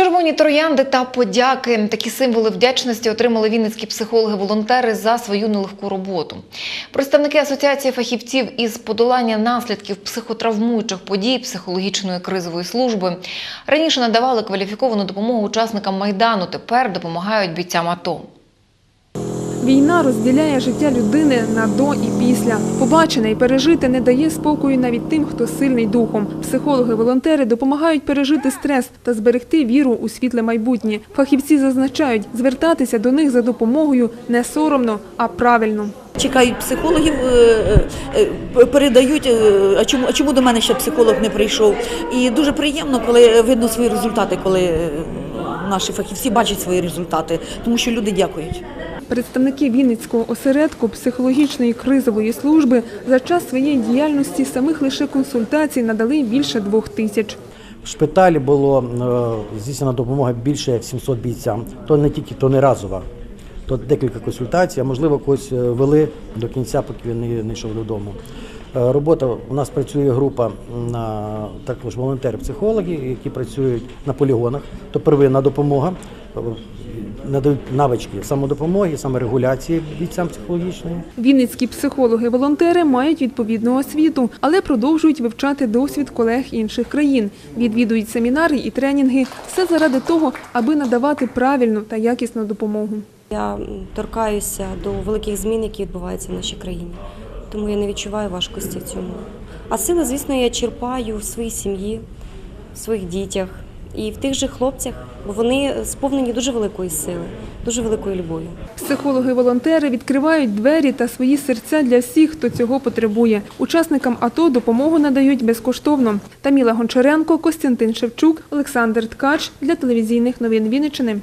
Червоні троянди та подяки такі символи вдячності отримали вінницькі психологи-волонтери за свою нелегку роботу. Представники асоціації фахівців із подолання наслідків психотравмуючих подій психологічної кризової служби раніше надавали кваліфіковану допомогу учасникам майдану. Тепер допомагають бійцям АТО. Війна розділяє життя людини на до і після. Побачене і пережити не дає спокою навіть тим, хто сильний духом. Психологи-волонтери допомагають пережити стрес та зберегти віру у світле майбутнє. Фахівці зазначають, звертатися до них за допомогою не соромно, а правильно. Чекають психологів, е, е, передають, е, а чому, а чому до мене ще психолог не прийшов. І дуже приємно, коли видно свої результати, коли наші фахівці бачать свої результати, тому що люди дякують. Представники Вінницького осередку психологічної кризової служби за час своєї діяльності самих лише консультацій надали більше двох тисяч. В шпиталі було е, здійснена допомога більше як 700 бійцям. То не тільки то не разова, то декілька консультацій, а можливо когось е, вели до кінця, поки він не, не йшов додому. Е, Робота у нас працює група на також волонтери-психологи, які працюють на полігонах. То первинна допомога, е, надають навички самодопомоги, саморегуляції бійцям психологічної. Вінницькі психологи-волонтери мають відповідну освіту, але продовжують вивчати досвід колег інших країн. Відвідують семінари і тренінги. Все заради того, аби надавати правильну та якісну допомогу. Я торкаюся до великих змін, які відбуваються в нашій країні. Тому я не відчуваю важкості в цьому. А сили, звісно, я черпаю в своїй сім'ї, в своїх дітях і в тих же хлопцях, бо вони сповнені дуже великої сили, дуже великої любові. Психологи-волонтери відкривають двері та свої серця для всіх, хто цього потребує. Учасникам АТО допомогу надають безкоштовно. Таміла Гончаренко, Костянтин Шевчук, Олександр Ткач для телевізійних новин Вінниччини.